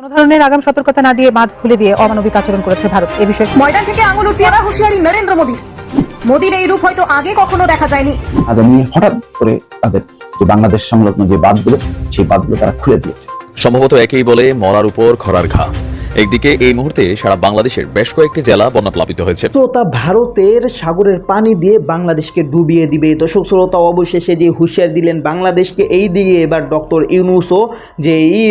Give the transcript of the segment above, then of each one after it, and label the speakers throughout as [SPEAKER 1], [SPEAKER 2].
[SPEAKER 1] কোনো ধরনের আগাম সতর্কতা না দিয়ে বাঁধ খুলে দিয়ে অমানবিক আচরণ করেছে ভারত। এ বিষয়ে
[SPEAKER 2] ময়দান থেকে আঙুল উঁচিয়ে হুঁশিয়ারি নরেন্দ্র মোদী। মোদীর এই রূপ হয়তো আগে কখনো দেখা যায়নি।
[SPEAKER 3] আগামী হঠাৎ করে তাদের যে বাংলাদেশ সংলগ্ন যে বাঁধগুলো সেই বাঁধগুলো তারা খুলে দিয়েছে।
[SPEAKER 4] সম্ভবত একেই বলে মরার উপর খরার ঘা। একদিকে এই মুহূর্তে সারা বাংলাদেশের বেশ কয়েকটি জেলা বন্যা প্লাবিত হয়েছে।
[SPEAKER 5] শ্রোতা ভারতের সাগরের পানি দিয়ে বাংলাদেশকে ডুবিয়ে দিবে। দর্শক, শ্রোতা, অবশেষে যে হুঁশিয়ার দিলেন বাংলাদেশকে, এই দিকে এবার ডক্টর ইউনুসও যে এই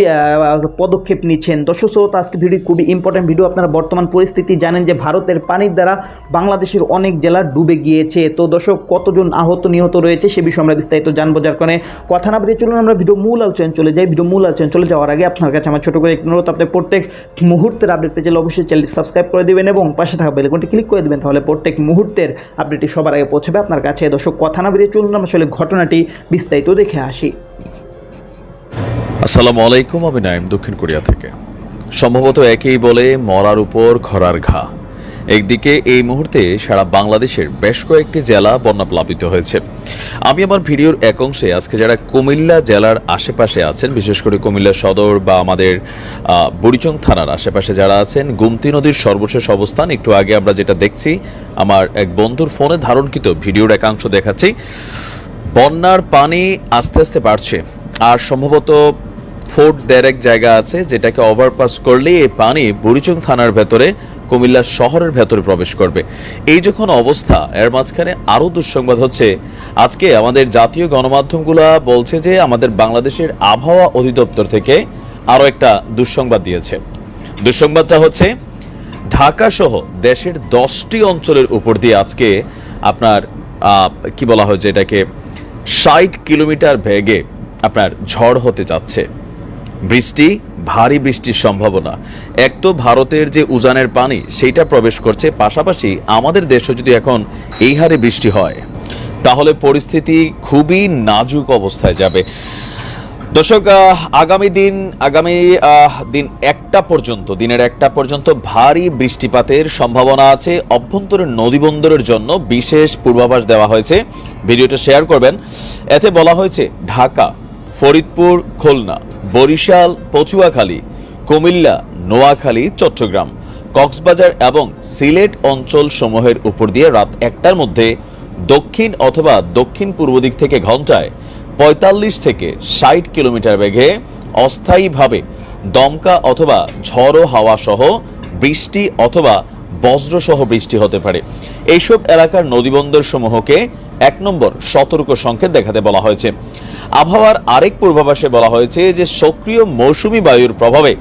[SPEAKER 5] পদক্ষেপ নিচ্ছেন। দর্শক, শ্রোতা আজকে ভিডিও খুবই ইম্পর্টেন্ট ভিডিও। আপনারা বর্তমান পরিস্থিতি জানেন যে ভারতের পানির দ্বারা বাংলাদেশের অনেক জেলা ডুবে গিয়েছে। তো দর্শক, কতজন আহত, নিহত রয়েছে সে বিষয়ে আমরা বিস্তারিত জানব। যার কারণে কথা না বেরিয়ে চলুন, আমরা ভিডিও মূল আলোচনা চলে যাই। ভিডিও মূল আলোচনা চলে যাওয়ার আগে আপনার কাছে আমার ছোট করে অনুরোধ। আপনি প্রত্যেক মুহূর্তের আপডেট পেয়ে গেলে অবশ্যই চ্যানেলটি সাবস্ক্রাইব করে দেবেন এবং পাশে থাকা বেলকনটি ক্লিক করে দিবেন, তাহলে প্রত্যেক মুহূর্তের আপডেটটি সবার আগে পৌঁছবে আপনার কাছে। দর্শক, কথা না বেরিয়ে চলুন আসলে ঘটনাটি বিস্তারিত দেখে আসি।
[SPEAKER 4] আসসালামু আলাইকুম, আমি নাইম দক্ষিণ কোরিয়া থেকে। সম্ভবত একই বলে মরার উপর খরার ঘা। একদিকে এই মুহূর্তে সারা বাংলাদেশের বেশ কয়েকটি জেলা বন্যা প্লাবিত হয়েছে। আমি আমার ভিডিওর এক অংশে আজকে যারা কুমিল্লা জেলার আশেপাশে আছেন, বিশেষ করে কুমিল্লা সদর বা আমাদের বুড়িচং থানার আশেপাশে যারা আছেন, গুমতি নদীর সর্বশেষ অবস্থান, একটু আগে আমরা যেটা দেখছি, আমার এক বন্ধুর ফোনে ধারণকৃত ভিডিওর একাংশ দেখাচ্ছি। বন্যার পানি আস্তে আস্তে বাড়ছে, আর সম্ভবত ফোর্ট দেড়েক জায়গা আছে, যেটাকে ওভারপাস করলে এই পানি বুড়িচং থানার ভেতরে কুমিল্লা শহরের ভেতরে প্রবেশ করবে। এই যখন অবস্থা, এর মাঝখানে আরও দুঃসংবাদ হচ্ছে। আজকে আমাদের জাতীয় গণমাধ্যমগুলো বলছে যে আমাদের বাংলাদেশের আবহাওয়া অধিদপ্তর থেকে আরও একটা দুঃসংবাদ দিয়েছে। দুঃসংবাদটা হচ্ছে, ঢাকা সহ দেশের দশটি অঞ্চলের উপর দিয়ে আজকে আপনার কি বলা হয় যে এটাকে, ষাট কিলোমিটার বেগে আপনার ঝড় হতে যাচ্ছে। বৃষ্টি ভারী বৃষ্টির সম্ভাবনা। এক তো ভারতের যে উজানের পানি, সেইটা প্রবেশ করছে। পাশাপাশি আমাদের দেশে যদি এখন এই হারে বৃষ্টি হয়, তাহলে পরিস্থিতি খুবই নাজুক অবস্থায় যাবে। দর্শক আগামী দিন আগামী দিন একটা পর্যন্ত, দিনের একটা পর্যন্ত ভারী বৃষ্টিপাতের সম্ভাবনা আছে। অভ্যন্তরীণ নদীবন্দরের জন্য বিশেষ পূর্বাভাস দেওয়া হয়েছে। ভিডিওটা শেয়ার করবেন। এতে বলা হয়েছে, ঢাকা ফরিদপুর, খুলনা, বরিশাল, পচুয়াখালী, কুমিল্লা, নোয়াখালী, চট্টগ্রাম, কক্সবাজার এবং সিলেট অঞ্চল সমূহের উপর দিয়ে রাত একটার মধ্যে দক্ষিণ অথবা দক্ষিণ পূর্ব দিক থেকে ঘন্টায় পঁয়তাল্লিশ থেকে ষাট কিলোমিটার বেগে অস্থায়ীভাবে দমকা অথবা ঝড়ো হাওয়া সহ বৃষ্টি অথবা বজ্রসহ বৃষ্টি হতে পারে। এইসব এলাকার নদীবন্দর সমূহকে এক নম্বর সতর্ক সংকেত দেখাতে বলা হয়েছে। আবহাওয়ার আরেক পূর্বাভাসে বলা হয়েছে যে, সক্রিয় মৌসুমী বায়ুর প্রভাবে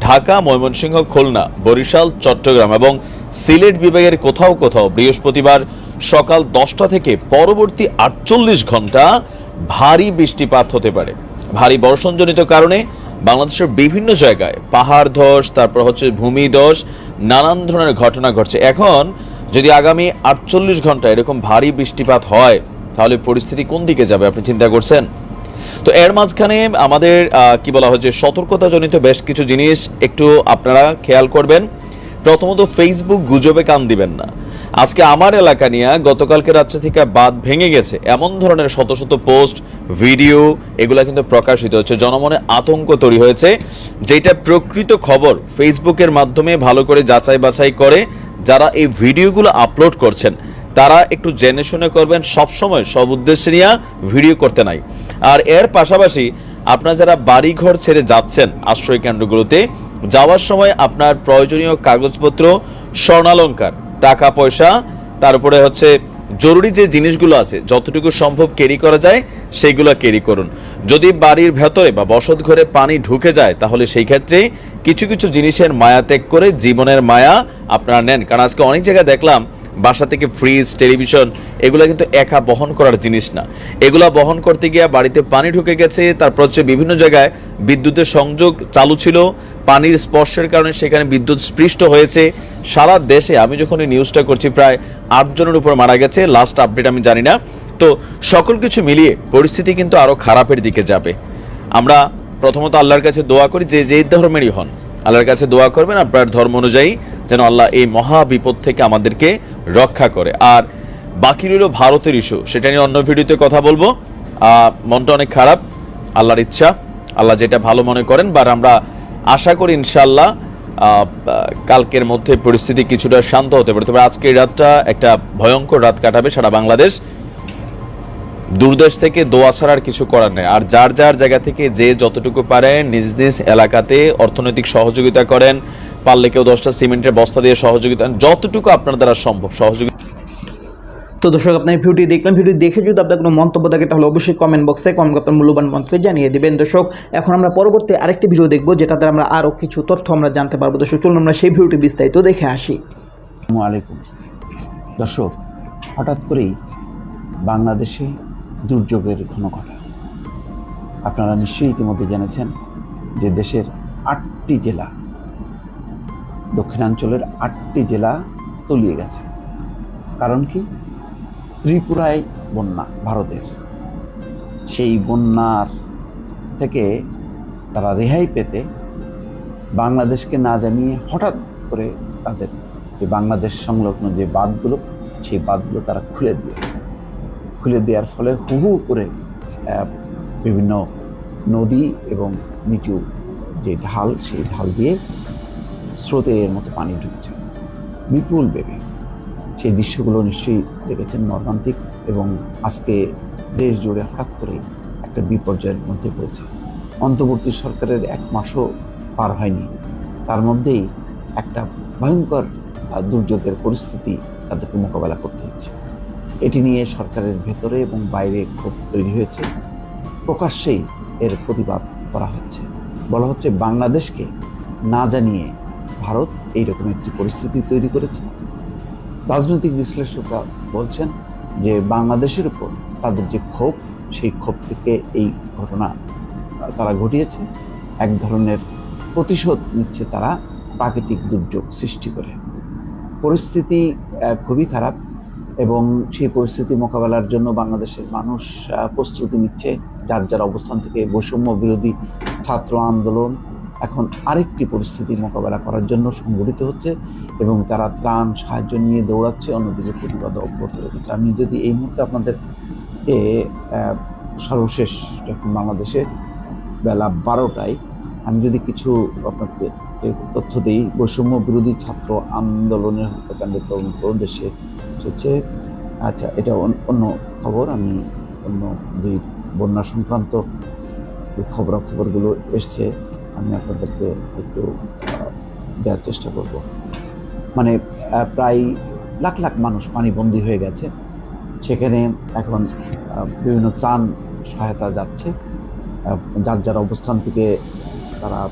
[SPEAKER 4] ঢাকা, ময়মনসিংহ, খুলনা, বরিশাল, চট্টগ্রাম এবং সিলেট বিভাগের কোথাও কোথাও বৃহস্পতিবার সকাল দশটা থেকে পরবর্তী আটচল্লিশ ঘণ্টা ভারী বৃষ্টিপাত হতে পারে। ভারী বর্ষণজনিত কারণে বাংলাদেশের বিভিন্ন জায়গায় পাহাড় ধস, তারপর হচ্ছে ভূমিধস নানান ধরনের ঘটনা ঘটছে। এখন যদি আগামী আটচল্লিশ ঘণ্টা এরকম ভারী বৃষ্টিপাত হয়, তাহলে পরিস্থিতি কোন দিকে যাবে আপনি চিন্তা করছেন? তো এর মাঝখানে আমাদের কি বলা হয় যে সতর্কতাজনিত বেশ কিছু জিনিস একটু আপনারা খেয়াল করবেন। প্রথমত ফেসবুক গুজবে কান দিবেন না। আজকে আমার এলাকা নিয়ে গতকালকে রাত্রে থেকে বাদ ভেঙে গেছে। এমন ধরনের শত শত পোস্ট, ভিডিও, এগুলা কিন্তু প্রকাশিত হচ্ছে। জনমনে আতঙ্ক তৈরি হয়েছে। যেটা প্রকৃত খবর ফেসবুকের মাধ্যমে ভালো করে যাচাই বাছাই করে যারা এই ভিডিওগুলো আপলোড করছেন, তারা একটু জেনে শুনে করবেন, সবসময় সব উদ্দেশ্যে নিয়ে ভিডিও করতে নাই। আর এর পাশাপাশি আপনারা যারা বাড়িঘর ছেড়ে যাচ্ছেন আশ্রয় কেন্দ্রগুলোতে যাওয়ার সময় আপনার প্রয়োজনীয় কাগজপত্র, স্বর্ণালঙ্কার, টাকা, পয়সা, তারপরে হচ্ছে জরুরি যে জিনিসগুলো আছে, যতটুকু সম্ভব ক্যারি করা যায়, সেইগুলো ক্যারি করুন। যদি বাড়ির ভেতরে বা বসত ঘরে পানি ঢুকে যায়, তাহলে সেই ক্ষেত্রে কিছু কিছু জিনিসের মায়া ত্যাগ করে জীবনের মায়া আপনারা নেন। কারণ আজকে অনেক জায়গায় দেখলাম, বাসা থেকে ফ্রিজ টেলিভিশন এগুলো কিন্তু একা বহন করার জিনিস না। এগুলা বহন করতে গিয়ে বাড়িতে পানি ঢুকে গেছে, তারপর হচ্ছে বিভিন্ন জায়গায় বিদ্যুতের সংযোগ চালু ছিল, পানির স্পর্শের কারণে সেখানে বিদ্যুৎ স্পৃষ্ট হয়েছে। সারা দেশে আমি যখন এই নিউজটা করছি, প্রায় আটজনের উপর মারা গেছে লাস্ট আপডেট আমি জানি না। তো সকল কিছু মিলিয়ে পরিস্থিতি কিন্তু আরও খারাপের দিকে যাবে। আমরা প্রথমত আল্লাহর কাছে দোয়া করি, যে যেই ধর্মেরই হন, আল্লাহর কাছে দোয়া করবেন আপনার ধর্ম অনুযায়ী যেন আল্লাহ এই মহা বিপদ থেকে আমাদেরকে রক্ষা করে। আর বাকি রইল ভারতের ইস্যু সেটা নিয়ে অন্য ভিডিওতে কথা বলব। মনটা অনেক খারাপ, আল্লাহর ইচ্ছা, আল্লাহ যেটা ভালো মনে করেন বা আমরা আশা করি ইনশাল্লাহ কালকের মধ্যে পরিস্থিতি কিছুটা শান্ত হতে পারে। তবে আজকের রাতটা একটা ভয়ঙ্কর রাত কাটাবে সারা বাংলাদেশ। দূরদেশ থেকে দোয়া ছাড়া আর কিছু করার নেই। আর যার যার জায়গা থেকে যে যতটুকু পারেন নিজ নিজ এলাকাতে অর্থনৈতিক সহযোগিতা করেন। পারলে কেউ দশটা সিমেন্টের বস্তা দিয়ে সহযোগিতা যতটুকু আপনার দ্বারা সম্ভব সহযোগিতা
[SPEAKER 5] তো দর্শক আপনার ভিডিওটি দেখলেন ভিডিও দেখে যদি আপনার কোনো মন্তব্য থাকে তাহলে অবশ্যই কমেন্ট বক্সে কমেন্ট আপনার মূল্যবান মন্তব্য জানিয়ে দেবেন। দর্শক এখন আমরা পরবর্তী আরেকটি ভিডিও দেখব যেটাতে আমরা আরও কিছু তথ্য আমরা জানতে পারব। দর্শক চলুন আমরা সেই ভিডিওটি বিস্তারিত দেখে আসি।
[SPEAKER 3] আসসালামু আলাইকুম। দর্শক হঠাৎ করেই বাংলাদেশে দুর্যোগের ঘন ঘটা আপনারা নিশ্চয়ই ইতিমধ্যে জেনেছেন যে দেশের আটটি জেলা, দক্ষিণাঞ্চলের আটটি জেলা তলিয়ে গেছে। কারণ কি? ত্রিপুরায় বন্যা ভারতের। সেই বন্যার থেকে তারা রেহাই পেতে বাংলাদেশকে না জানিয়ে হঠাৎ করে তাদের যে বাংলাদেশ সংলগ্ন যে বাঁধগুলো, সেই বাঁধগুলো তারা খুলে দিয়েছে। খুলে দেওয়ার ফলে হু হু করে বিভিন্ন নদী এবং নিচু যে ঢাল, সেই ঢাল দিয়ে স্রোতের মতো পানি ঢুকছে। বিপুল বেগে। সেই দৃশ্যগুলো নিশ্চয়ই দেখেছেন মর্মান্তিক এবং আজকে দেশ জুড়ে হঠাৎ করে একটা বিপর্যয়ের মধ্যে পড়েছে। অন্তর্বর্তী সরকারের এক মাসও পার হয়নি। তার মধ্যেই একটা ভয়ঙ্কর দুর্যোগের পরিস্থিতি তাদেরকে মোকাবেলা করতে এটি নিয়ে সরকারের ভেতরে এবং বাইরে ক্ষোভ তৈরি হয়েছে। প্রকাশ্যেই এর প্রতিবাদ করা হচ্ছে। বলা হচ্ছে বাংলাদেশকে না জানিয়ে ভারত এইরকম একটি পরিস্থিতি তৈরি করেছে। রাজনৈতিক বিশ্লেষকরা বলছেন যে বাংলাদেশের উপর তাদের যে ক্ষোভ, সেই ক্ষোভ থেকে এই ঘটনা তারা ঘটিয়েছে। এক ধরনের প্রতিশোধ নিচ্ছে তারা প্রাকৃতিক দুর্যোগ সৃষ্টি করে। পরিস্থিতি খুবই খারাপ। এবং সেই পরিস্থিতি মোকাবেলার জন্য বাংলাদেশের মানুষ প্রস্তুতি নিচ্ছে। যার যার অবস্থান থেকে বৈষম্য বিরোধী ছাত্র আন্দোলন এখন আরেকটি পরিস্থিতি মোকাবেলা করার জন্য সংগঠিত হচ্ছে এবং তারা ত্রাণ সাহায্য নিয়ে দৌড়াচ্ছে অন্যদিকে প্রতিবাদ অব্যাহত রেখেছে। আমি যদি এই মুহূর্তে আপনাদেরকে আহ, সর্বশেষ যখন বাংলাদেশে বেলা বারোটায় আমি যদি কিছু আপনাকে তথ্য দিই বৈষম্য বিরোধী ছাত্র আন্দোলনের হত্যাকাণ্ডের তদন্ত দেশে এসেছে। আচ্ছা এটা অন- অন্য খবর, আমি অন্য যে বন্যা সংক্রান্ত খবরাখবরগুলো এসছে, আমি আপনাদেরকে একটু দেওয়ার চেষ্টা করব। মানে প্রায় লাখ লাখ মানুষ পানিবন্দী হয়ে গেছে। সেখানে এখন বিভিন্ন ত্রাণ সহায়তা যাচ্ছে। যার যার অবস্থান থেকে তারা,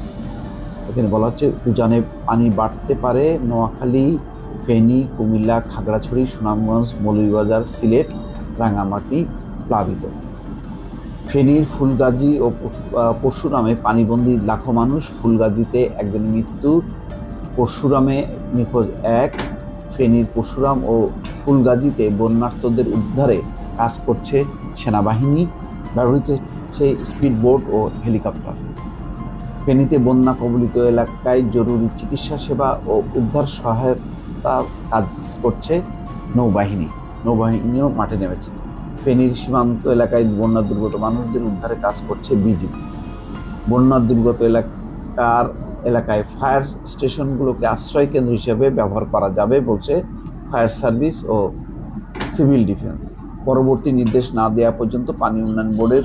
[SPEAKER 3] এখানে বলা হচ্ছে উজানে পানি বাড়তে পারে নোয়াখালী ফেনী, কুমিল্লা, খাগড়াছড়ি, সুনামগঞ্জ, মৌলভীবাজার, সিলেট রাঙামাটি প্লাবিত। ফেনীর ফুলগাজী ও পরশুরামে পানিবন্দী লাখো মানুষ, ফুলগাজীতে একজনের মৃত্যু, পরশুরামে নিখোঁজ এক, ফেনীর পরশুরাম ও ফুলগাজীতে বন্যার্থদের উদ্ধারে কাজ করছে সেনাবাহিনী, ব্যবহৃত হচ্ছে স্পিডবোট ও হেলিকপ্টার। ফেনীতে বন্যা কবলিত এলাকায় জরুরি চিকিৎসা সেবা ও উদ্ধার সহায়তা কাজ করছে নৌবাহিনী। নৌবাহিনীও মাঠে নেমেছে। ফেনীর সীমান্ত এলাকায় বন্যা দুর্গত মানুষদের উদ্ধারে কাজ করছে বিজিবি। বন্যা দুর্গত এলাকার এলাকায় ফায়ার স্টেশনগুলোকে আশ্রয় কেন্দ্র হিসেবে ব্যবহার করা যাবে বলছে ফায়ার সার্ভিস ও সিভিল ডিফেন্স। পরবর্তী নির্দেশ না দেওয়া পর্যন্ত পানি উন্নয়ন বোর্ডের